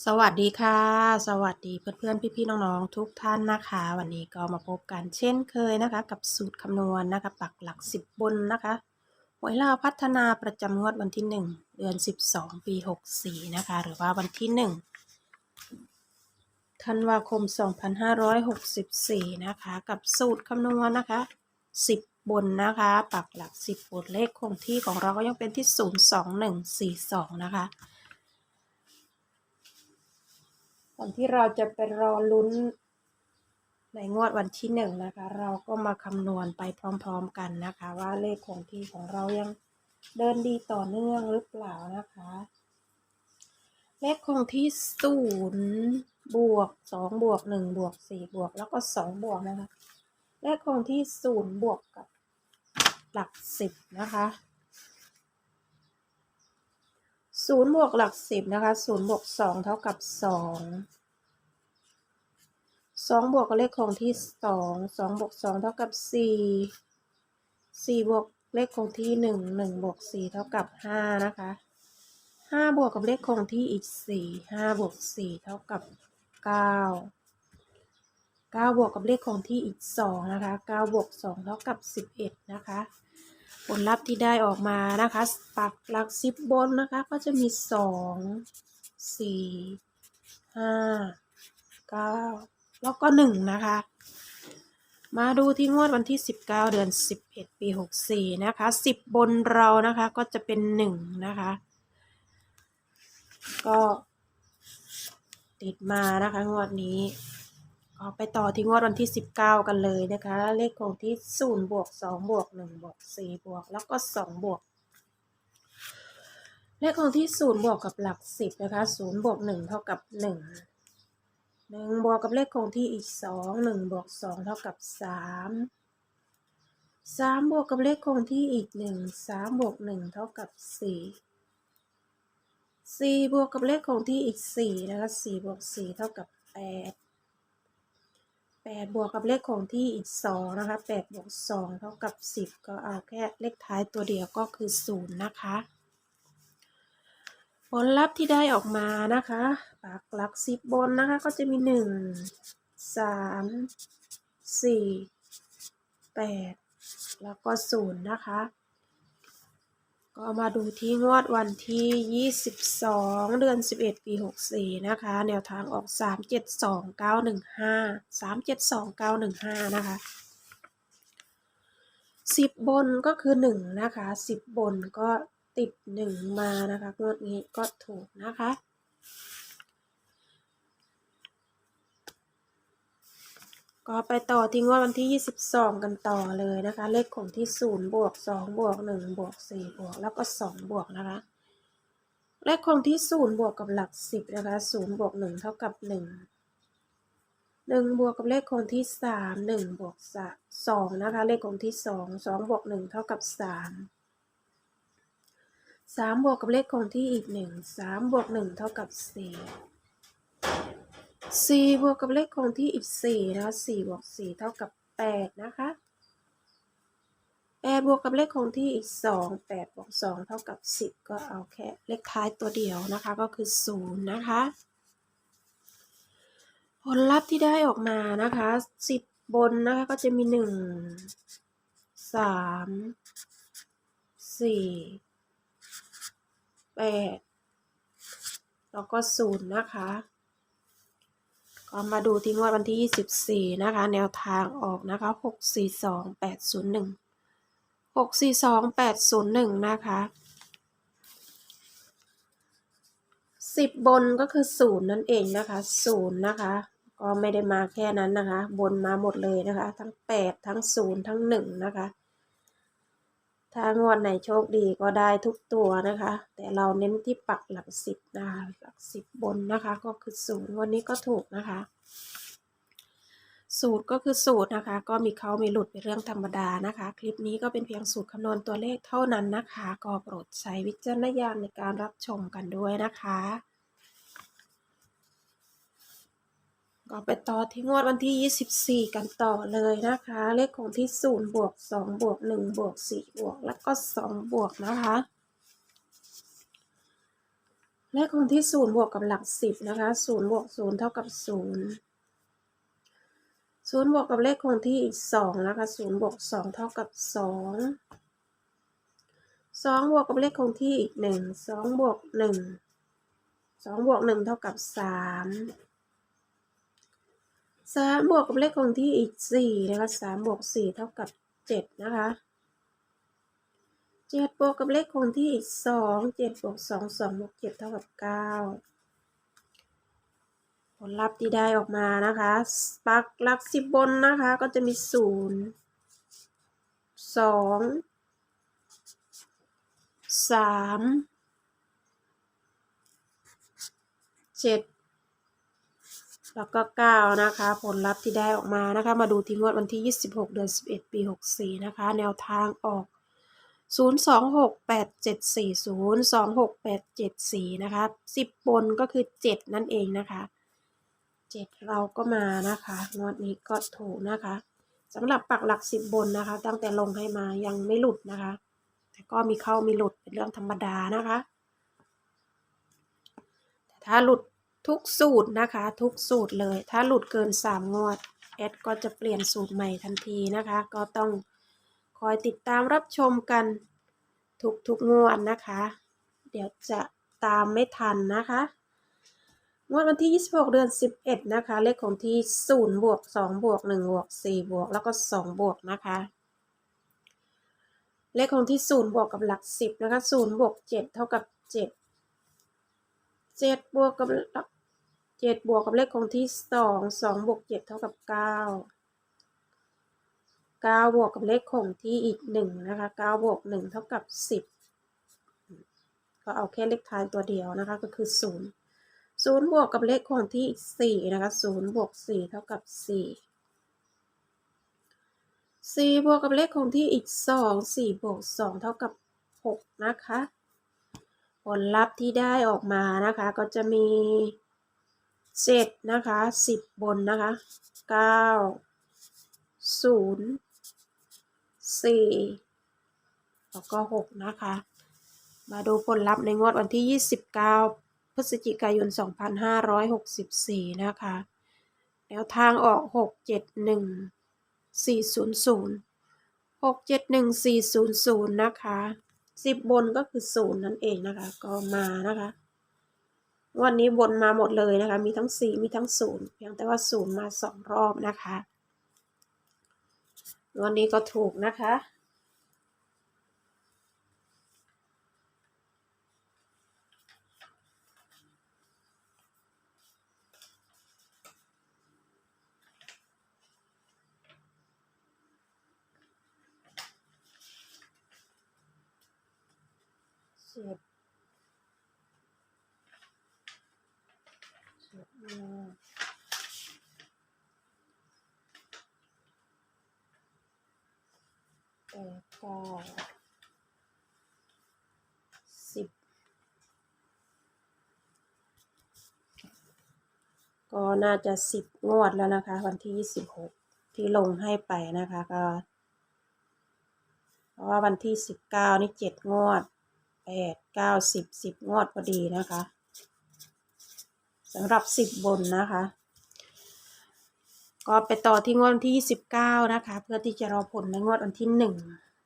สวัสดีค่ะ สวัสดีเพื่อนๆพี่ๆน้องๆทุกท่านนะคะ วันนี้ก็มาพบกันเช่นเคยนะคะ กับสูตรคำนวณนะคะ ปักหลักสิบบนนะคะหวยลาวพัฒนาประจำงวดวันที่ 1 เดือน 12 ปี 64 นะคะ หรือว่าวันที่ 1 ธันวาคม 2564 นะคะ กับสูตรคำนวณนะคะ 10 บนนะคะ ปักหลัก 10 บนเลขคงที่ของเราก็ยังเป็นที่ 02142 นะคะ ก่อนที่เราจะไปรอลุ้น ในงวดวันที่หนึ่งนะคะ เราก็มาคำนวณไปพร้อมๆกันนะคะ ว่าเลขคงที่ของเรายังเดินดีต่อเนื่องหรือเปล่านะคะ เลขคงที่ศูนย์บวกสองบวกหนึ่งบวกสี่บวกแล้วก็สองบวกนะคะ เลขคงที่ศูนย์บวกกับหลักสิบนะคะ ศูนย์บวกหลักสิบนะคะศูนย์บวกสองเท่ากับสองสองบวกกับเลขคงที่สองสองบวกสองเท่ากับสี่สี่บวกเลขคงที่หนึ่งหนึ่งบวกสี่เท่ากับห้านะคะห้าบวกกับเลขคงที่อีกสี่ห้าบวกสี่เท่ากับเก้าเก้าบวกกับเลขคงที่อีกสองนะคะเก้าบวกสองเท่ากับสิบเอ็ดนะคะ ผลลัพธ์ที่ได้ออกมานะคะ ปักหลักสิบบนนะคะ ก็จะมีสองสี่ห้าเก้าแล้วก็หนึ่งนะคะ มาดูที่งวดวันที่สิบเก้าเดือนสิบเอ็ดปีหกสี่นะคะสิบบนเรานะคะก็จะเป็นหนึ่งนะคะ ก็ติดมานะคะงวดนี้ ไปต่อที่งวดวันที่สิบเก้ากันเลยนะคะ เลขของที่ศูนย์บวกสองบวกหนึ่งบวกสี่บวกแล้วก็สองบวก เลขของที่ศูนย์บวกกับหลักสิบนะคะศูนย์บวกหนึ่งเท่ากับหนึ่งหนึ่งบวกกับเลขคงที่อีกสองหนึ่งบวกสองเท่ากับสามสามบวกกับเลขคงที่อีกหนึ่งสามบวกหนึ่งเท่ากับสี่สี่บวกกับเลขคงที่อีกสี่นะคะสี่บวกสี่เท่ากับแปดแปดบวกกับเลขคงที่อีกสองนะคะแปดบวกสองเท่ากับสิบก็เอาแค่เลขท้ายตัวเดียวก็คือศูนย์นะคะ ผลลัพธ์ที่ได้ออกมานะคะปากหลักสิบบนนะคะ ก็จะมีหนึ่งสามสี่แปดแล้วก็ศูนย์นะคะ ก็มาดูที่งวดวันที่ 22 เดือน 11 ปี 64 นะคะ แนวทางออก 372 915 372 915 นะคะ 10 บนก็คือ 1 นะคะ 10 บนก็ติด 1 มานะคะ งวดนี้ก็ถูกนะคะ ก็ไปต่อที่งวดวันที่ 22 กันต่อเลยนะคะ เลขของที่ 0 บวก 2 บวก 1 บวก 4 บวก แล้วก็ 2 บวกนะคะ เลขคงที่ 0 บวกกับหลัก 10 นะคะ 0 บวก 1 เท่ากับ 1 1 บวกกับเลขคงที่ 3 1 บวก2นะคะ เลขคงที่ 2 2 บวก 1 เท่ากับ 3 3 บวกกับเลขคงที่อีก 1 3 บวก 1 เท่ากับ 4 สี่บวกกับเลขคงที่อีกสี่นะคะสี่บวกสี่เท่ากับแปดนะคะแปดบวกกับเลขคงที่อีกสองแปดบวกสองเท่ากับสิบก็เอาแค่เลขท้ายตัวเดียวนะคะก็คือศูนย์นะคะ ผลลัพธ์ที่ได้ออกมานะคะสิบบนนะคะก็จะมีหนึ่งสามสี่แปดแล้วก็ศูนย์นะ มาดูที่งวดวันที่ 24 นะคะ แนวทางออกนะคะ 642 801 642 801 นะคะ10บนก็คือ0นั่นเองนะคะ0นะคะ ก็ไม่ได้มาแค่นั้นนะคะ บนมาหมดเลยนะคะ ทั้ง8ทั้ง0ทั้ง1นะคะ ถ้างวดไหนโชคดีก็ได้ทุกตัวนะคะ แต่เราเน้นที่ปักหลักสิบนะคะหลักสิบบนนะคะ ก็คือศูนย์วันนี้ก็ถูกนะคะ สูตรก็คือสูตรนะคะ ก็มีเขามีหลุดเป็นเรื่องธรรมดานะคะ คลิปนี้ก็เป็นเพียงสูตรคำนวณตัวเลขเท่านั้นนะคะ ก็โปรดใช้วิจารณญาณในการรับชมกันด้วยนะคะ ก็ไปต่อที่งวดวันที่ 24 กันต่อเลยนะคะ เลขของที่ 0 บวก 2 บวก 1 บวก 4 บวก แล้วก็ 2 บวกนะคะ เลขคงที่ศูนย์บวกกับหลักสิบนะคะศูนย์บวกศูนย์เท่ากับศูนย์ศูนย์บวกกับเลขคงที่อีกสองนะคะศูนย์บวกสองเท่ากับสองสองบวกกับเลขคงที่อีกหนึ่งสองบวกหนึ่งสองบวกหนึ่งเท่ากับสาม สามบวกกับเลขคงที่อีกสี่นะคะสามบวกสี่เท่ากับเจ็ดนะคะเจ็ดบวกกับเลขคงที่อีกสองเจ็ดบวกสองสองบวกเจ็ดเท่ากับเก้าผลลัพธ์ที่ได้ออกมานะคะปักหลักสิบบนนะคะ ก็จะมีศูนย์สองสามเจ็ด แล้วก็เก้านะคะ ผลลัพธ์ที่ได้ออกมานะคะ มาดูที่งวดวันที่ 26 เดือน 11 ปี 64 นะคะ แนวทางออก 0268740 26874 นะคะ 10 บนก็คือ 7 นั่นเองนะคะ 7 เราก็มานะคะ งวดนี้ก็ถูกนะคะสำหรับปักหลัก 10 บนนะคะ ตั้งแต่ลงให้มายังไม่หลุดนะคะ แต่ก็มีเข้ามีหลุดเป็นเรื่องธรรมดานะคะ แต่ถ้าหลุด ทุกสูตรนะคะ ทุกสูตรเลย ถ้าหลุดเกิน 3 งวดแอดก็จะเปลี่ยนสูตรใหม่ทันทีนะคะ ก็ต้องคอยติดตามรับชมกันทุกทุกงวดนะคะ เดี๋ยวจะตามไม่ทันนะคะงวดวันที่ 26 เดือน 11 นะคะ เลขของที่ 0 บวก 2 บวก 1 บวก 4 บวก แล้วก็ 2 บวกนะคะ เลขของที่ 0 บวกกับหลัก 10 นะคะ 0 บวก 7 เท่ากับ 7 7 บวกกับหลัก 7บวกกับเลขของที่2 2บวก7เท่ากับ9 9บวกกับเลขคงที่อีก1นะคะ9บวก1เท่ากับ10ก็เอาแค่เลขท้ายตัวเดียวนะคะก็คือ0 0บวกกับเลขคงที่อีก4นะคะ0บวก4เท่ากับ4 4บวกกับเลขคงที่อีก2 4บวก2เท่ากับ6นะคะ ผลลัพธ์ที่ได้ออกมานะคะก็จะมี เจ็ดนะคะสิบบนนะคะเก้าศูนย์สี่แล้วก็หกนะคะ มาดูผลลัพธ์ในงวดวันที่ยี่สิบเก้าพฤศจิกายนสองพันห้าร้อยหกสิบสี่นะคะแนวทางออกหกเจ็ดหนึ่งสี่ศูนย์ศูนย์หกเจ็ดหนึ่งสี่ศูนย์ศูนย์นะคะสิบบนก็คือศูนย์นั่นเองนะคะ ก็มานะคะ วันนี้บนมาหมดเลยนะคะ มีทั้ง 4 มีทั้ง 0 เพียงแต่ว่า 0 มา 2 รอบนะคะวันนี้ก็ถูกนะคะเสียบเสียบมา แปดเก้าสิบก็น่าจะสิบงวดแล้วนะคะ วันที่ยี่สิบหกที่ลงให้ไปนะคะก็เพราะว่าวันที่สิบเก้านี่เจ็ดงวดแปดเก้าสิบสิบงวดพอดีนะคะ สำหรับสิบบนนะคะ ก็ไปต่อที่งวดวันที่ยี่สิบเก้านะคะ เพื่อที่จะรอผลในงวดวันที่หนึ่ง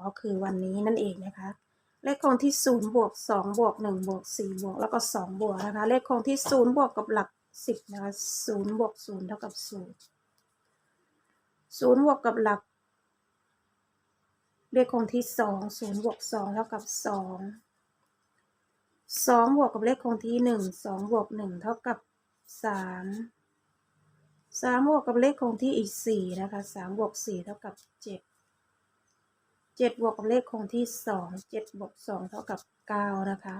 ก็คือวันนี้นั่นเองนะคะ เลขคงที่ศูนย์บวกสองบวกหนึ่งบวกสี่บวก แล้วก็สองบวกนะคะ เลขคงที่ศูนย์บวกกับหลักสิบนะคะศูนย์บวกศูนย์เท่ากับศูนย์ศูนย์บวกกับหลัก เลขคงที่สองศูนย์บวกสองเท่ากับสองสองบวกกับเลขคงที่หนึ่งสองบวกหนึ่งเท่ากับ สามสามบวกกับเลขคงที่อีกสี่นะคะสามบวกสี่เท่ากับเจ็ดเจ็ดบวกกับเลขคงที่สองเจ็ดบวกสองเท่ากับเก้านะคะ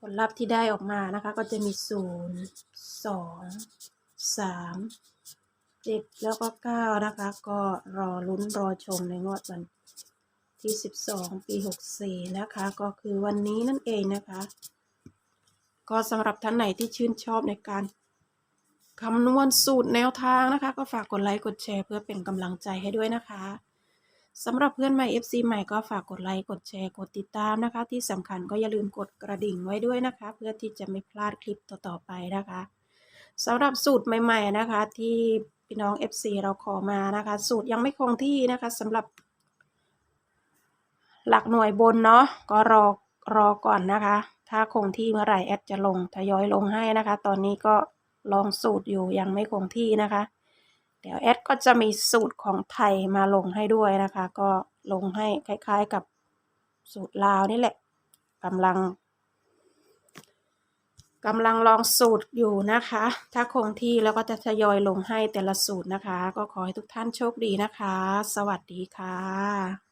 ผลลัพธ์ที่ได้ออกมานะคะ ก็จะมีศูนย์สองสามเจ็ดแล้วก็เก้านะคะ ก็รอลุ้นรอชมในงวดวันที่สิบสองปีหกสี่นะคะ ก็คือวันนี้นั่นเองนะคะ ก็สำหรับท่านไหนที่ชื่นชอบในการคำนวณสูตรแนวทางนะคะ ก็ฝากกดไลค์กดแชร์เพื่อเป็นกำลังใจให้ด้วยนะคะสำหรับเพื่อนใหม่ FC ใหม่ก็ฝากกดไลค์กดแชร์กดติดตามนะคะ ที่สำคัญก็อย่าลืมกดกระดิ่งไว้ด้วยนะคะ เพื่อที่จะไม่พลาดคลิปต่อๆไปนะคะสำหรับสูตรใหม่ ๆนะคะ ที่พี่น้อง FC เราขอมานะคะ สูตรยังไม่คงที่นะคะสำหรับ หลักหน่วยบนเนาะก็รอ รอก่อนนะคะ ถ้าคงที่เมื่อไหร่แอดจะลงทยอยลงให้นะคะ ตอนนี้ก็ลองสูตรอยู่ยังไม่คงที่นะคะ เดี๋ยวแอดก็จะมีสูตรของไทยมาลงให้ด้วยนะคะ ก็ลงให้คล้ายๆกับสูตรลาวนี่แหละกำลังกำลังลองสูตรอยู่นะคะ ถ้าคงที่แล้วก็จะทยอยลงให้แต่ละสูตรนะคะ ก็ขอให้ทุกท่านโชคดีนะคะ สวัสดีค่ะ